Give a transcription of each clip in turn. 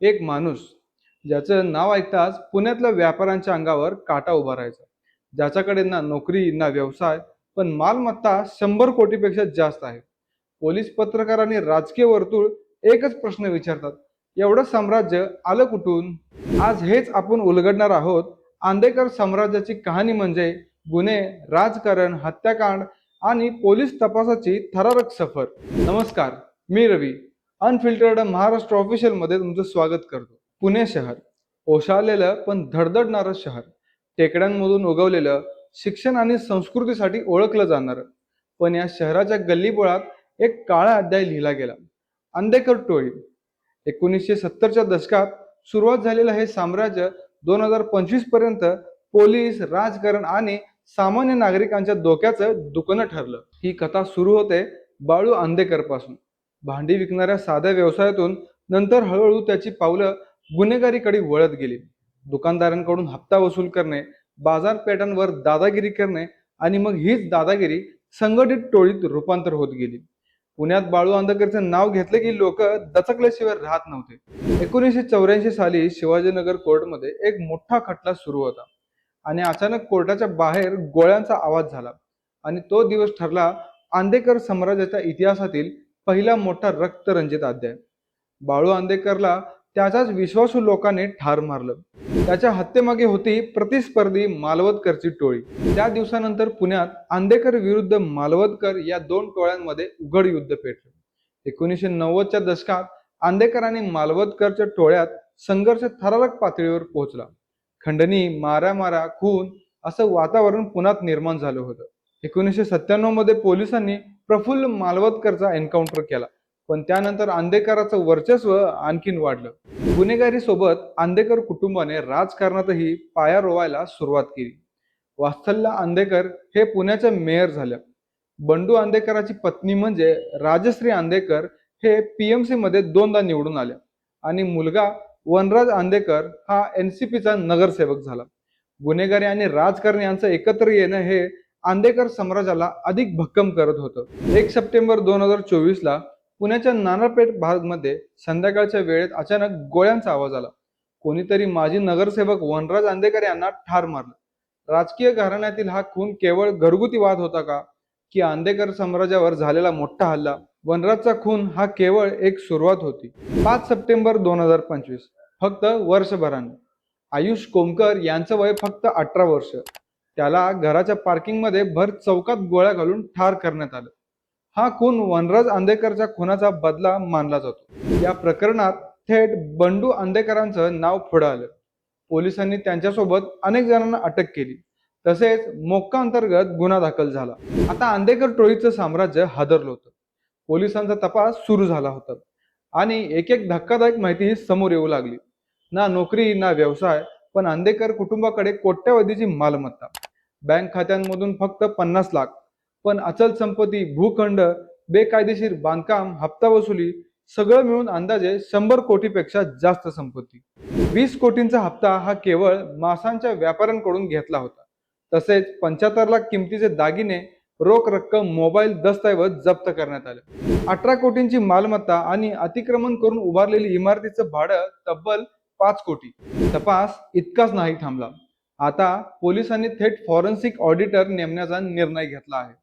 एक माणूस ज्याचं नाव ऐकताच पुण्यातल्या व्यापाऱ्यांच्या अंगावर काटा उभा राहायचा. ज्याच्याकडे ना नोकरी ना व्यवसाय पण मालमत्ता शंभर कोटीपेक्षा जास्त आहे. पोलीस पत्रकार आणि राजकीय वर्तुळ एकच प्रश्न विचारतात. एवढं साम्राज्य आलं कुठून? आज हेच आपण उलगडणार आहोत. आंदेकर साम्राज्याची कहाणी म्हणजे गुन्हे राजकारण हत्याकांड आणि पोलीस तपासाची थरारक सफर. नमस्कार मी रवी. अनफिल्टर्ड महाराष्ट्र ऑफिशियलमध्ये तुमचं स्वागत करतो. पुणे शहर. ओशाळलेलं पण धडधडणारं शहर. टेकड्यांमधून उगवलेलं शिक्षण आणि संस्कृतीसाठी ओळखलं जाणारं. पण या शहराच्या गल्लीबोळात एक काळा अध्याय लिहिला गेला. अंदेकर टोळी. एकोणीसशे सत्तरच्या दशकात सुरुवात झालेलं हे साम्राज्य दोन हजार पंचवीसपर्यंत पोलीस राजकारण आणि सामान्य नागरिकांच्या डोक्याचं दुकानं ठरलं. ही कथा सुरू होते बाळू आंदेकरपासून भांडी विकणाऱ्या साध्या व्यवसायातून नंतर हळूहळू त्याची पावलं गुन्हेगारीकडे वळत गेली. दुकानदारांकडून हप्ता वसूल करणे बाजारपेठांवर दादागिरी करणे आणि मग हीच दादागिरी संघटित टोळीत रूपांतर होत गेली. पुण्यात बाळू आंबेडकरचं नाव घेतलं की लोक दचकल्याशिवाय राहत नव्हते. एकोणीसशे चौऱ्याऐंशी साली शिवाजीनगर कोर्टमध्ये एक मोठा खटला सुरू होता आणि अचानक कोर्टाच्या बाहेर गोळ्यांचा आवाज झाला आणि तो दिवस ठरला आंदेकर साम्राज्याच्या इतिहासातील पहिला मोठा रक्तरंजित अध्याय. बाळू आंदेकरला त्याच्याच विश्वासू लोकांनी ठार मारलं. त्याच्या हत्येमागे होती प्रतिस्पर्धी मालवतकरची टोळी. त्या दिवसानंतर पुण्यात आंदेकर विरुद्ध मालवतकर या दोन टोळ्यांमध्ये उघड युद्ध पेटलं. एकोणीसशे नव्वदच्या दशकात आंदेकर आणि मालवतकरच्या टोळ्यात संघर्ष थरारक पातळीवर पोहोचला. खंडणी मारामारा खून असं वातावरण पुण्यात निर्माण झालं होतं. एकोणीसशे सत्त्याण्णवमध्ये पोलिसांनी प्रफुल्ल मालवतकरचा एन्काउंटर केला. पण त्यानंतर आंदेकराचं वर्चस्व आणखीन वाढलं. गुन्हेगारी सोबत आंदेकर कुटुंबाने राजकारणातही पाया रोवायला सुरुवात केली. वात्सल्य आंदेकर हे पुण्याच्या मेयर झाल्या बंडू आंदेकराची पत्नी म्हणजे राजश्री आंदेकर हे पीएमसी मध्ये दोनदा निवडून आल्या आणि मुलगा वनराज आंदेकर हा एनसीपीचा नगरसेवक झाला. गुन्हेगारी आणि राजकारण यांचं एकत्र येणं हे आंदेकर साम्राज्याला अधिक भक्कम करत होतं. एक सप्टेंबर दोन हजार चोवीसला पुण्याच्या नानापेठ भागमध्ये संध्याकाळच्या वेळेत अचानक गोळ्यांचा आवाज आला. कोणीतरी माजी नगरसेवक वनराज आंदेकर यांना ठार मारलं. राजकीय घराण्यातील हा खून केवळ घरगुती वाद होता का? की आंदेकर साम्राज्यावर झालेला मोठा हल्ला? वनराजचा खून हा केवळ एक सुरुवात होती. पाच सप्टेंबर दोन हजार पंचवीस फक्त वर्षभराने. आयुष कोमकर यांचं वय फक्त अठरा वर्ष. त्याला घराच्या पार्किंगमध्ये भर चौकात गोळ्या घालून ठार करण्यात आलं. हा खून वनराज आंदेकरच्या खुनाचा बदला मानला जातो. या प्रकरणात थेट बंडू आंदेकरांचं नाव पुढं आलं. पोलिसांनी त्यांच्यासोबत अनेक जणांना अटक केली. तसेच मोक्का अंतर्गत गुन्हा दाखल झाला. आता आंदेकर टोळीचं साम्राज्य हादरलं होतं. पोलिसांचा तपास सुरू झाला होता. आणि एक एक धक्कादायक माहिती समोर येऊ लागली. ना नोकरी ना व्यवसाय पण आंदेकर कुटुंबाकडे कोट्यवधीची मालमत्ता. बँक खात्यांमधून फक्त पन्नास लाख. पण अचल संपत्ती भूखंड बेकायदेशीर बांधकाम हप्ता वसुली सगळं मिळून अंदाजे शंभर कोटीपेक्षा जास्त संपत्ती. वीस कोटींचा हप्ता हा केवळ मासांच्या व्यापाऱ्यांकडून घेतला होता. तसेच पंच्याहत्तर लाख किमतीचे दागिने रोख रक्कम मोबाईल दस्तऐवज जप्त करण्यात आले. अठरा कोटींची मालमत्ता आणि अतिक्रमण करून उभारलेली इमारतीचं भाडं तब्बल पाच कोटी. तपास इतकाच नाही थांबला. आता पोलिसांनी थेट फॉरेन्सिक ऑडिटर नेमण्याचा निर्णय घेतला आहे.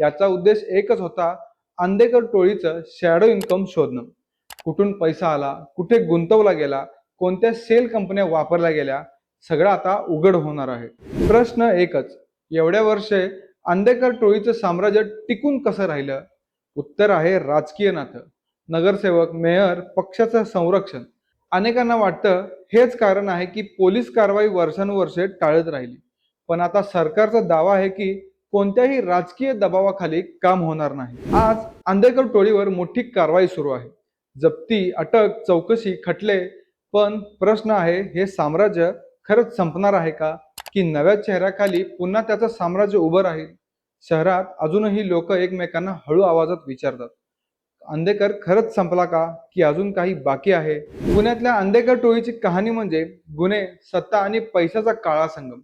याचा उद्देश एकच होता आंदेकर टोळीचं शॅडो इन्कम शोधणं. कुठून पैसा आला कुठे गुंतवला गेला कोणत्या सेल कंपन्या वापरल्या गेल्या सगळं आता उघड होणार आहे. प्रश्न एकच एवढ्या वर्षे आंदेकर टोळीचं साम्राज्य टिकून कसं राहिलं? उत्तर आहे राजकीय नातं. नगरसेवक मेयर पक्षाचं संरक्षण. अनेकांना वाटतं हेच कारण आहे की पोलीस कारवाई वर्षानुवर्षे टाळत राहिली. पण आता सरकारचा दावा आहे की कोणत्याही राजकीय दबावाखाली काम होणार नाही. आज आंदेकर टोळीवर मोठी कारवाई सुरू आहे. जप्ती अटक चौकशी खटले पण प्रश्न आहे हे साम्राज्य खरंच संपणार आहे का? की नव्या चेहऱ्याखाली पुन्हा त्याचं साम्राज्य उभं राहील? शहरात अजूनही लोक एकमेकांना हळू आवाजात विचारतात. अंधेकर खरंच संपला का? की अजून काही बाकी आहे? पुण्यातल्या अंधेकर टोळीची कहाणी म्हणजे गुन्हे सत्ता आणि पैशाचा काळा संगम.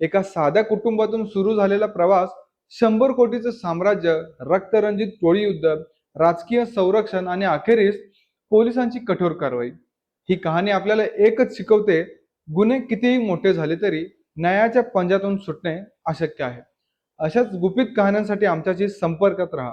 एका साध्या कुटुंबातून सुरू झालेला प्रवास शंभर कोटीचं साम्राज्य रक्तरंजित टोळी युद्ध राजकीय संरक्षण आणि अखेरीस पोलिसांची कठोर कारवाई. ही कहाणी आपल्याला एकच शिकवते गुन्हे कितीही मोठे झाले तरी न्यायाच्या पंजातून सुटणे अशक्य आहे. अशाच गुपित कहाण्यांसाठी आमच्याशी संपर्कात राहा.